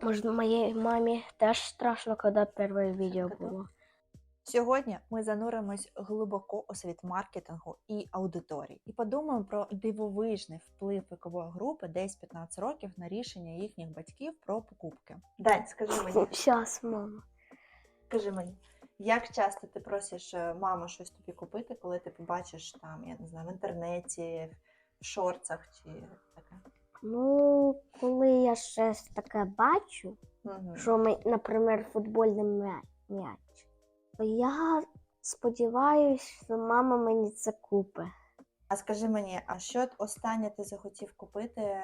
Может, моей маме теж страшно, когда первое видео Когда? было. Сьогодні ми зануримось глибоко у світ маркетингу і аудиторії і подумаємо про дивовижний вплив вікової групи десь 15 років на рішення їхніх батьків про покупки. Дань, скажи мені, Сейчас, мама. скажи мені, як часто ти просиш е, маму щось тобі купити, коли ти побачиш там, я не знаю, в інтернеті, в шорцах чи таке? Ну, коли я щось таке бачу, Мгм. що ми, наприклад, футбольний м'яч, то я сподіваюся, що мама мені це купить. А скажи мені, а що останнє ти захотів купити,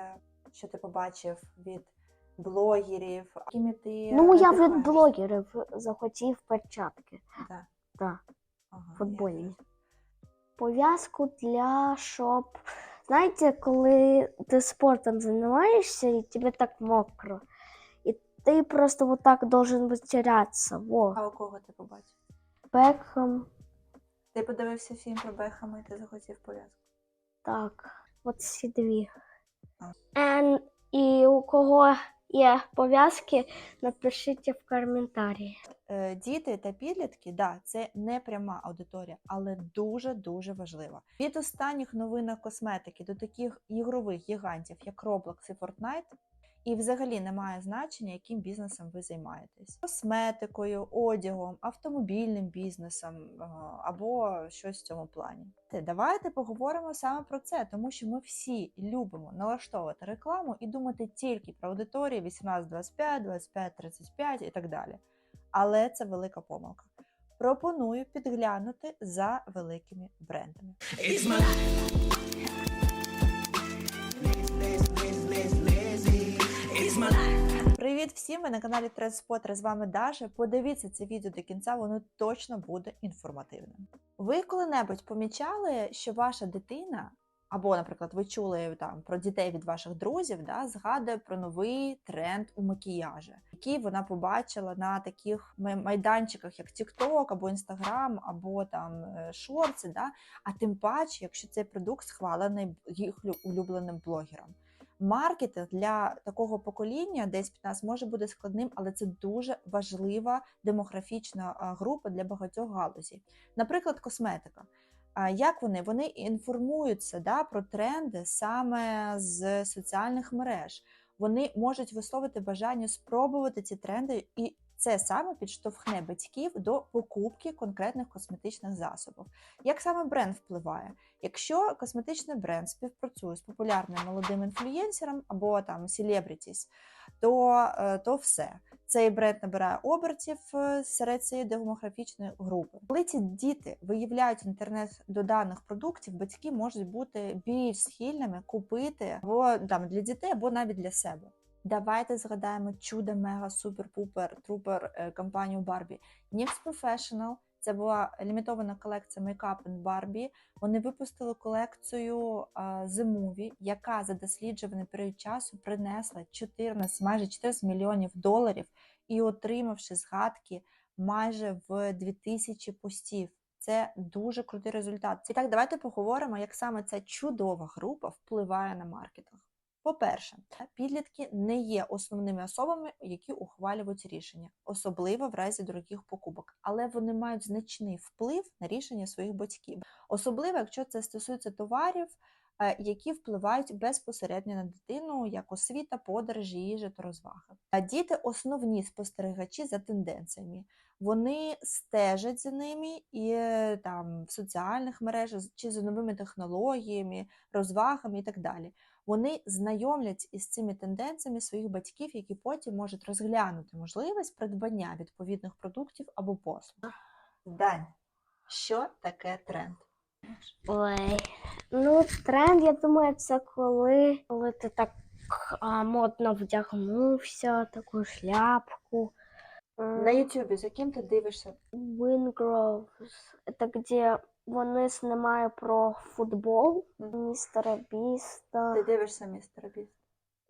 що ти побачив від блогерів? Якими ти Ну, я від блогерів захотів перчатки. Так. Так, Ага, футбольні. Пов'язку для щоб. Знаєте, коли ти спортом займаєшся і тебе так мокро, і ти просто вот так должен витирятися. Во, А у кого ти побачив? Бекхем, Ти подивився фільм про Бехама і ти захотів пов'язку. так, от всі дві. А. And, і у кого є пов'язки, напишіть в коментарі. Е, Діти та підлітки, да, це не пряма аудиторія, але дуже дуже важлива. Від останніх новинок косметики до таких ігрових гігантів, як Roblox і Fortnite, і взагалі немає значення, яким бізнесом ви займаєтесь: косметикою, одягом, автомобільним бізнесом або щось в цьому плані. Те, Давайте поговоримо саме про це, тому що ми всі любимо налаштовувати рекламу і думати тільки про аудиторії 18-25, 25-35 і так далі. Але це велика помилка. Пропоную підглянути за великими брендами. It's my life. Привіт всім! Ви на каналі Трендспотер. З вами Даша. Подивіться це відео до кінця, воно точно буде інформативним. Ви коли-небудь помічали, що ваша дитина, або, наприклад, ви чули там про дітей від ваших друзів, да, згадує про новий тренд у макіяжі, який вона побачила на таких майданчиках, як TikTok, або Instagram, або там е, шорти, да? а тим паче, якщо цей продукт схвалений їх улюбленим блогером. Маркетинг для такого покоління, десь 15, може бути складним, але це дуже важлива демографічна група для багатьох галузей. Наприклад, косметика. Як вони? Вони інформуються да, про тренди саме з соціальних мереж. Вони можуть висловити бажання спробувати ці тренди, і це саме підштовхне батьків до покупки конкретних косметичних засобів. Як саме бренд впливає? Якщо косметичний бренд співпрацює з популярним молодим інфлюєнсером або там селебрітіс, то, е, то все. Цей бренд набирає обертів е, серед цієї демографічної групи. Коли ці діти виявляють інтернет до даних продуктів, батьки можуть бути більш схильними купити або там для дітей, або навіть для себе. Давайте згадаємо чудо мега супер пупер трупер е, компанію Barbie. NYX Professional це була лімітована колекція Makeup and Barbie. Вони випустили колекцію а, зимові, яка за досліджуваний період часу принесла 14, майже 14 мільйонів доларів і отримавши згадки майже в 2000 постів. Це дуже крутий результат. І так, давайте поговоримо, як саме ця чудова група впливає на маркетинг. По-перше, підлітки не є основними особами, які ухвалюють рішення, особливо в разі дорогих покупок, але вони мають значний вплив на рішення своїх батьків, особливо якщо це стосується товарів, е, які впливають безпосередньо на дитину, як освіта, подорожі, їжа та розваги. Діти основні спостерігачі за тенденціями. Вони стежать за ними і е, там в соціальних мережах чи за новими технологіями, розвагами і так далі вони знайомлять із цими тенденціями своїх батьків, які потім можуть розглянути можливість придбання відповідних продуктів або послуг. Дань, що таке тренд? Ой. Ну, тренд, я думаю, це коли, коли ти так а, модно вдягнувся, таку шляпку. На Ютубі з яким ти дивишся? Wingrows. Це де вони знімають про футбол, Мгм. містера Біста Ти дивишся містера Біст.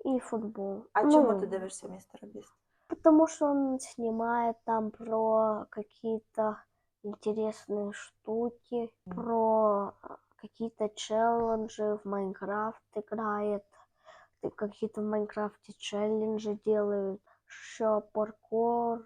і футбол. А ну, чому ти дивишся містера Біст? Потому что он снимает там про какие-то интересные штуки, Мгм. про а, какие-то челленджи в Майнкрафт играет, и какие-то в Майнкрафте челленджи делают, що паркур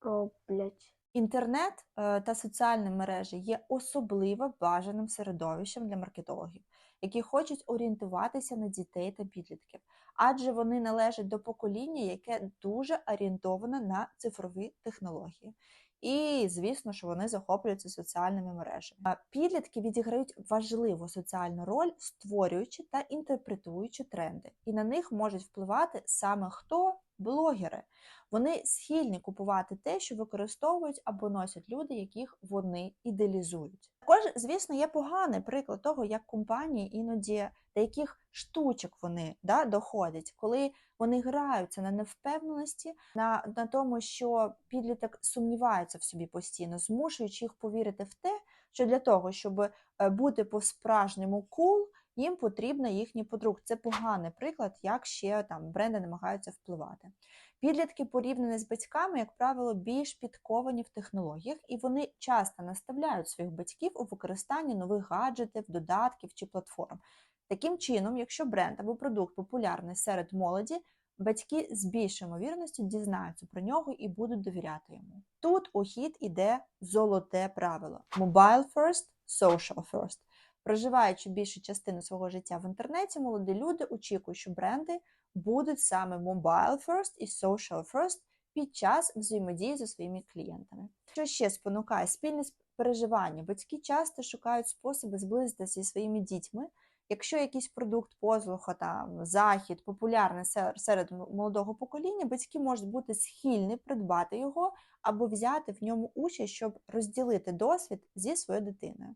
роблять. Інтернет е, та соціальні мережі є особливо бажаним середовищем для маркетологів, які хочуть орієнтуватися на дітей та підлітків, адже вони належать до покоління, яке дуже орієнтоване на цифрові технології. І, звісно, що вони захоплюються соціальними мережами. Підлітки відіграють важливу соціальну роль, створюючи та інтерпретуючи тренди, і на них можуть впливати саме хто блогери. Вони схильні купувати те, що використовують або носять люди, яких вони ідеалізують. Також, звісно, є поганий приклад того, як компанії іноді до яких штучок вони да, доходять, коли вони граються на невпевненості, на, на тому, що підліток сумнівається в собі постійно, змушуючи їх повірити в те, що для того, щоб е, бути по-справжньому кул, їм потрібен їхній продукт. Це поганий приклад, як ще там бренди намагаються впливати. Підлітки, порівняні з батьками, як правило, більш підковані в технологіях, і вони часто наставляють своїх батьків у використанні нових гаджетів, додатків чи платформ. Таким чином, якщо бренд або продукт популярний серед молоді, батьки з більшою ймовірністю дізнаються про нього і будуть довіряти йому. Тут у хід іде золоте правило: Mobile first, social first. Проживаючи більшу частину свого життя в інтернеті, молоді люди очікують, що бренди будуть саме mobile first і social first під час взаємодії зі своїми клієнтами. Що ще спонукає спільне переживання? Батьки часто шукають способи зблизитися зі своїми дітьми. Якщо якийсь продукт, послуга, там захід популярний серед молодого покоління, батьки можуть бути схильні придбати його або взяти в ньому участь, щоб розділити досвід зі своєю дитиною.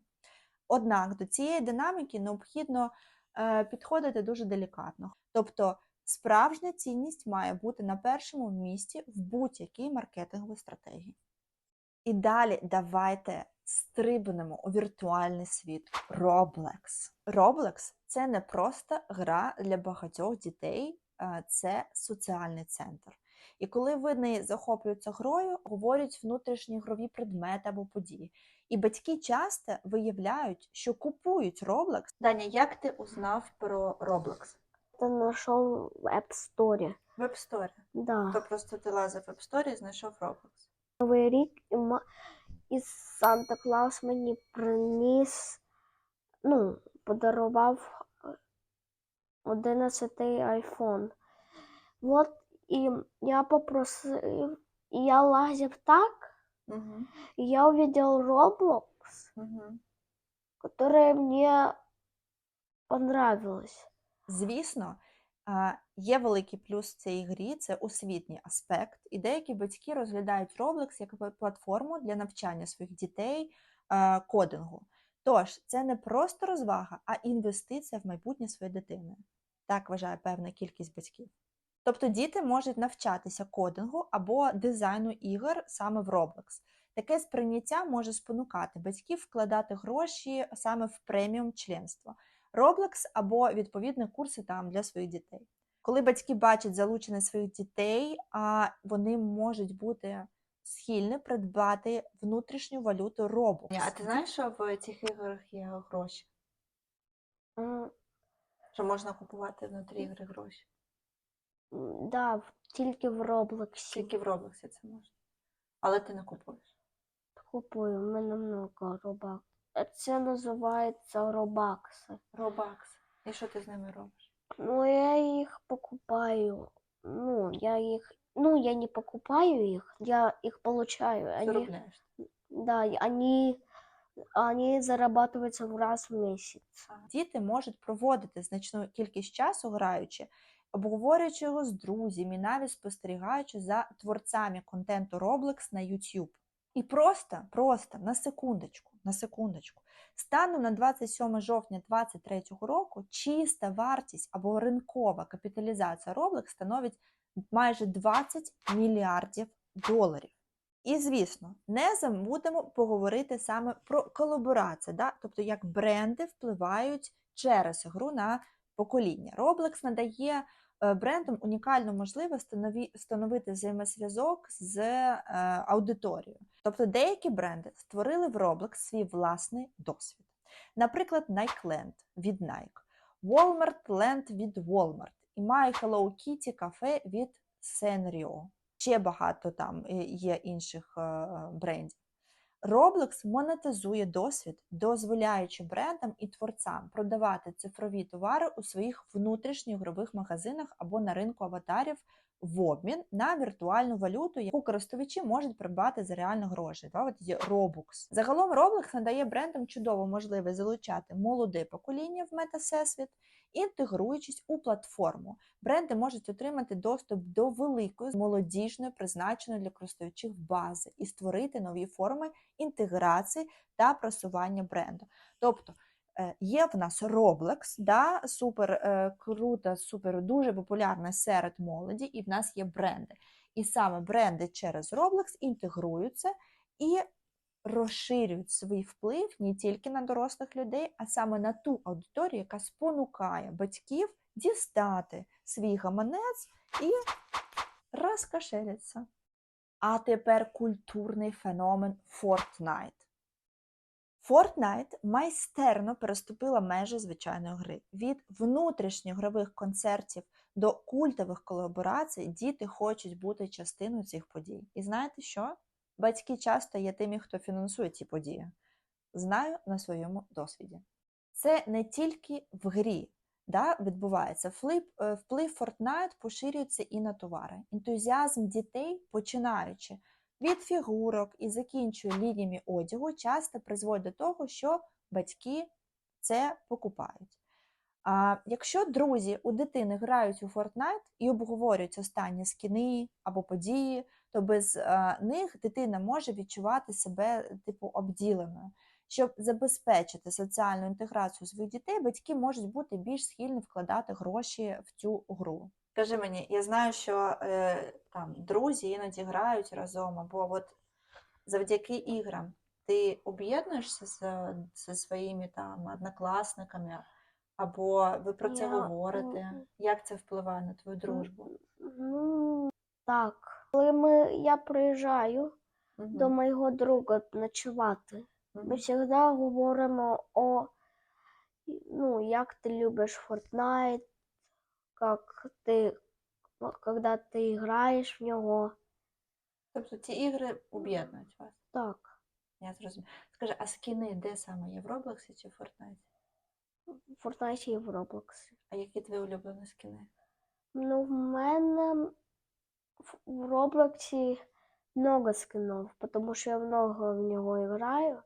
Однак до цієї динаміки необхідно е, підходити дуже делікатно. Тобто справжня цінність має бути на першому місці в будь-якій маркетинговій стратегії. І далі давайте стрибнемо у віртуальний світ Roblox. Roblox – це не просто гра для багатьох дітей, а це соціальний центр. І коли вони захоплюються грою, говорять внутрішні ігрові предмети або події. І батьки часто виявляють, що купують Roblox. Даня, як ти узнав про Roblox? Це знайшов в App Store. В App Store. Да. То просто ти лазив в App Store і знайшов Roblox. Новий рік і, ма- і Санта Клаус мені приніс, ну, подарував 11 айфон. Вот, і я попросив, і я лазив так, Угу. и я увидел Roblox, Угу. которое мне понравилось. Звісно, а, є великий плюс в цій грі це освітній аспект, і деякі батьки розглядають Roblox як платформу для навчання своїх дітей а, кодингу. Тож, це не просто розвага, а інвестиція в майбутнє своєї дитини. Так вважає певна кількість батьків. Тобто діти можуть навчатися кодингу або дизайну ігор саме в Roblox. Таке сприйняття може спонукати батьків вкладати гроші саме в преміум членство. Roblox або відповідні курси там для своїх дітей. Коли батьки бачать залученість своїх дітей, а вони можуть бути схильні придбати внутрішню валюту Roblox. А ти знаєш, що в цих іграх є гроші? Що можна купувати внутрі ігри гроші? Да, в- тільки в Роблоксі. Тільки в Роблоксі це можна. Але ти не купуєш. Купую, в мене много робак. Це називається робакси. Робакс. І що ти з ними робиш? Ну, я їх покупаю. Ну, я їх. Ну, я не покупаю их, я их получаю. Они, Заробляєш. да, и они, они зарабатываются в раз в месяц. Діти можуть проводити значну кількість часу граючи, обговорюючи його з друзями, і навіть спостерігаючи за творцями контенту Roblox на YouTube. І просто, просто на секундочку, на секундочку. Станом на 27 жовтня 2023 року чиста вартість або ринкова капіталізація Roblox становить майже 20 мільярдів доларів. І, звісно, не забудемо поговорити саме про колаборацію, да? тобто як бренди впливають через гру на покоління. Roblox надає е, брендам унікальну можливість встановити взаємозв'язок з е, аудиторією. Тобто деякі бренди створили в Roblox свій власний досвід. Наприклад, Nike Land від Nike, Walmart Land від Walmart і My Hello Kitty Cafe від Sanrio. ще багато там е, є інших брендів. Roblox монетизує досвід, дозволяючи брендам і творцям продавати цифрові товари у своїх внутрішньоігрових магазинах або на ринку аватарів в обмін на віртуальну валюту, яку користувачі можуть придбати за реальні гроші. От є Robux. Загалом Roblox надає брендам чудову можливість залучати молоде покоління в мета-всесвіт, інтегруючись у платформу. Бренди можуть отримати доступ до великої молодіжної, призначеної для користувачів бази і створити нові форми інтеграції та просування бренду. Тобто е, є в нас Roblox, да, супер е, крута, супер дуже популярна серед молоді, і в нас є бренди. І саме бренди через Roblox інтегруються і розширюють свій вплив не тільки на дорослих людей, а саме на ту аудиторію, яка спонукає батьків дістати свій гаманець і розкошелиться. А тепер культурний феномен Fortnite. Fortnite майстерно переступила межі звичайної гри. Від внутрішньогрових концертів до культових колаборацій діти хочуть бути частиною цих подій. І знаєте що? Батьки часто є тими, хто фінансує ці події. Знаю на своєму досвіді. Це не тільки в грі да, відбувається. Вплив, е, вплив Fortnite поширюється і на товари. Ентузіазм дітей, починаючи від фігурок і закінчує лініями одягу, часто призводить до того, що батьки це покупають. А якщо друзі у дитини грають у Fortnite і обговорюють останні скіни або події, то без е, них дитина може відчувати себе типу обділеною. Щоб забезпечити соціальну інтеграцію своїх дітей, батьки можуть бути більш схильні вкладати гроші в цю гру. Скажи мені, я знаю, що е, там друзі іноді грають разом, або от завдяки іграм ти об'єднуєшся з, зі своїми там однокласниками, або ви про це Я, говорите? Як це впливає на твою дружбу? Ну, так. Коли ми, я приїжджаю до моєго друга ночувати, ми завжди говоримо о, ну, як ти любиш Fortnite, як ти, ну, коли ти граєш в нього. Тобто ці ігри об'єднують вас. Так, Я зрозуміла. Скажи, а скіни де саме є в Роблоксі чи в Фортнайті? в Fortnite і в Roblox. А які твої улюблені скіни? Ну, в мене в- Роблоксі много скинов, тому що я много в нього граю.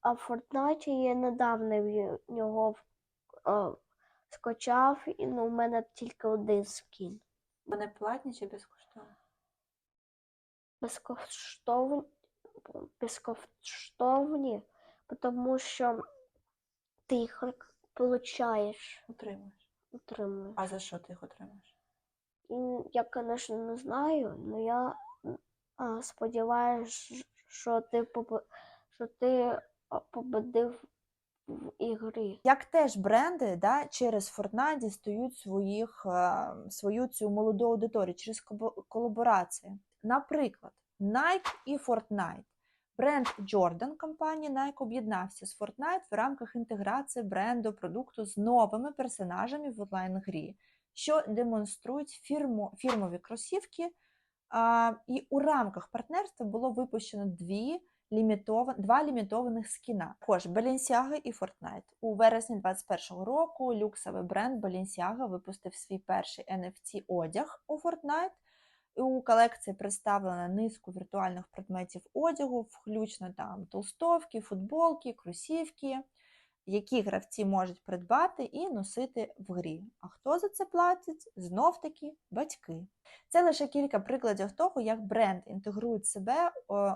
А в Фортнайті я недавно в нього е, скачав, і ну, в мене тільки один скін. Вони платні чи безкоштовні? Безкоштовні, безкоштовні, тому що ти їх получаєш, Отримуєш. отримуєш. А за що ти їх отримуєш? Я, звісно, не знаю, але я сподіваюся, що ти побе- що ти победив в ігрі. Як теж бренди да, через Fortnite дістають своїх, е, свою цю молоду аудиторію через колаборації. Наприклад, Nike і Fortnite. Бренд Jordan компанії Nike об'єднався з Fortnite в рамках інтеграції бренду продукту з новими персонажами в онлайн-грі, що демонструють фірмо, фірмові кросівки. А, і у рамках партнерства було випущено дві лімітова, два лімітованих скіна. Також Balenciaga і Fortnite. У вересні 2021 року люксовий бренд Balenciaga випустив свій перший NFT одяг у Fortnite. У колекції представлено низку віртуальних предметів одягу, включно там толстовки, футболки, кросівки, які гравці можуть придбати і носити в грі. А хто за це платить? Знов таки батьки. Це лише кілька прикладів того, як бренд інтегрують себе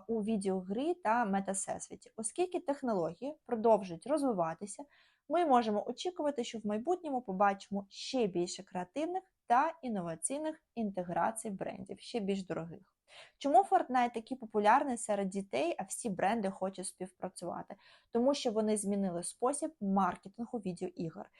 у відеогрі та метасесвіті. Оскільки технології продовжують розвиватися, ми можемо очікувати, що в майбутньому побачимо ще більше креативних та інноваційних інтеграцій брендів, ще більш дорогих. Чому Fortnite такий популярний серед дітей, а всі бренди хочуть співпрацювати? Тому що вони змінили спосіб маркетингу відеоігор.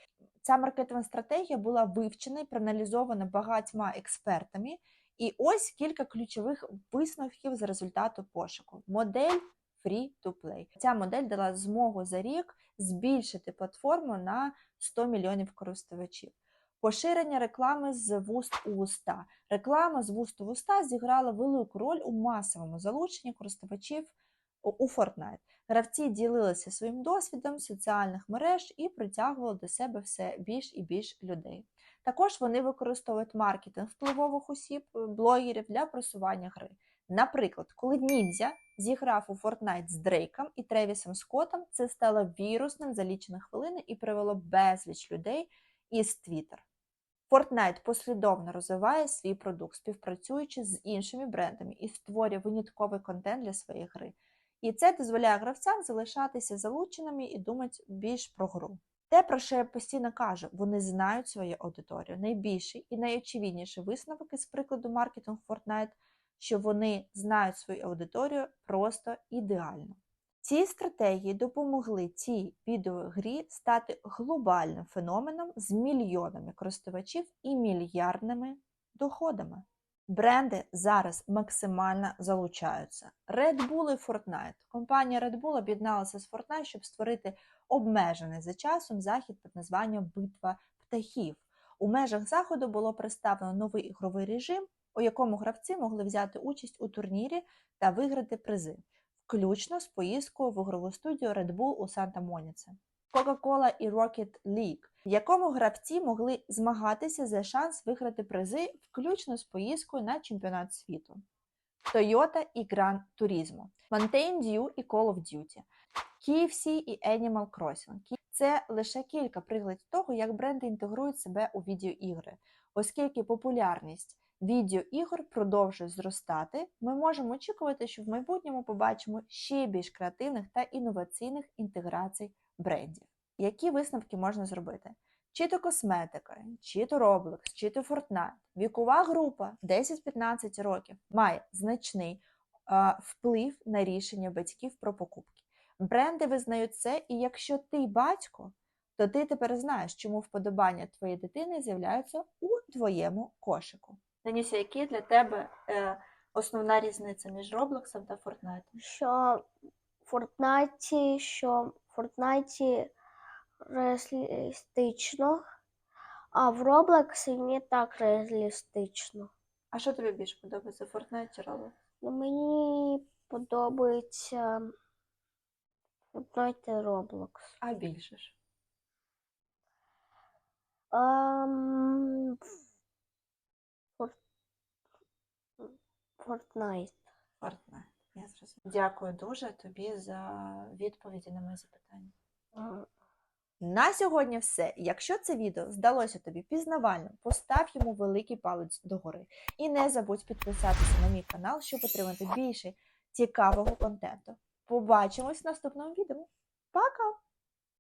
Ця маркетингова стратегія була вивчена і проаналізована багатьма експертами. І ось кілька ключових висновків з результату пошуку. Модель Free-to-Play. Ця модель дала змогу за рік збільшити платформу на 100 мільйонів користувачів. Поширення реклами з вуст у вуста. Реклама з вуст у вуста зіграла велику роль у масовому залученні користувачів у- у Fortnite. Гравці ділилися своїм досвідом соціальних мереж і притягували до себе все більш і більш людей. Також вони використовують маркетинг впливових осіб, е, блогерів для просування гри. Наприклад, коли Ніндзя зіграв у Fortnite з Дрейком і Тревісом Скоттом, це стало вірусним за лічені хвилини і привело безліч людей із Twitter. Fortnite послідовно розвиває свій продукт, співпрацюючи з іншими брендами і створює винятковий контент для своєї гри. І це дозволяє гравцям залишатися залученими і думати більш про гру. Те, про що я постійно кажу, вони знають свою аудиторію. Найбільший і найочевидніший висновок із прикладу маркетингу Fortnite, що вони знають свою аудиторію просто ідеально. Ці стратегії допомогли цій відеогрі стати глобальним феноменом з мільйонами користувачів і мільярдними доходами. Бренди зараз максимально залучаються. Red Bull і Fortnite. Компанія Red Bull об'єдналася з Fortnite, щоб створити обмежений за часом захід під названням Битва птахів. У межах заходу було представлено новий ігровий режим, у якому гравці могли взяти участь у турнірі та виграти призи, включно з поїздкою в ігрову студію Red Bull у Санта-Моніце. Coca-Cola і Rocket League, в якому гравці могли змагатися за шанс виграти призи, включно з поїздкою на чемпіонат світу. Toyota і Gran Turismo, Mountain Dew і Call of Duty, KFC і Animal Crossing. Це лише кілька прикладів того, як бренди інтегрують себе у відеоігри. Оскільки популярність відеоігор продовжує зростати, ми можемо очікувати, що в майбутньому побачимо ще більш креативних та інноваційних інтеграцій брендів. Які висновки можна зробити? Чи то косметика, чи то Roblox, чи то Fortnite. Вікова група 10-15 років має значний е, вплив на рішення батьків про покупки. Бренди визнають це, і якщо ти батько, то ти тепер знаєш, чому вподобання твоєї дитини з'являються у твоєму кошику. Денісі, які для тебе е, основна різниця між Роблоксом та Фортнайтом? Що в Fortnite, що в Fortnite реалістично, а в Roblox не так реалістично. А що тобі більше подобається Fortnite чи Roblox? Ну, мені подобається Fortnite і Roblox. А більше ж. Ем, Fortnite. Fortnite. Я зрозуміла. Дякую дуже тобі за відповіді на мої запитання. На сьогодні все. Якщо це відео здалося тобі пізнавальним, постав йому великий палець догори. І не забудь підписатися на мій канал, щоб отримати більше цікавого контенту. Побачимось в наступному відео. Пока!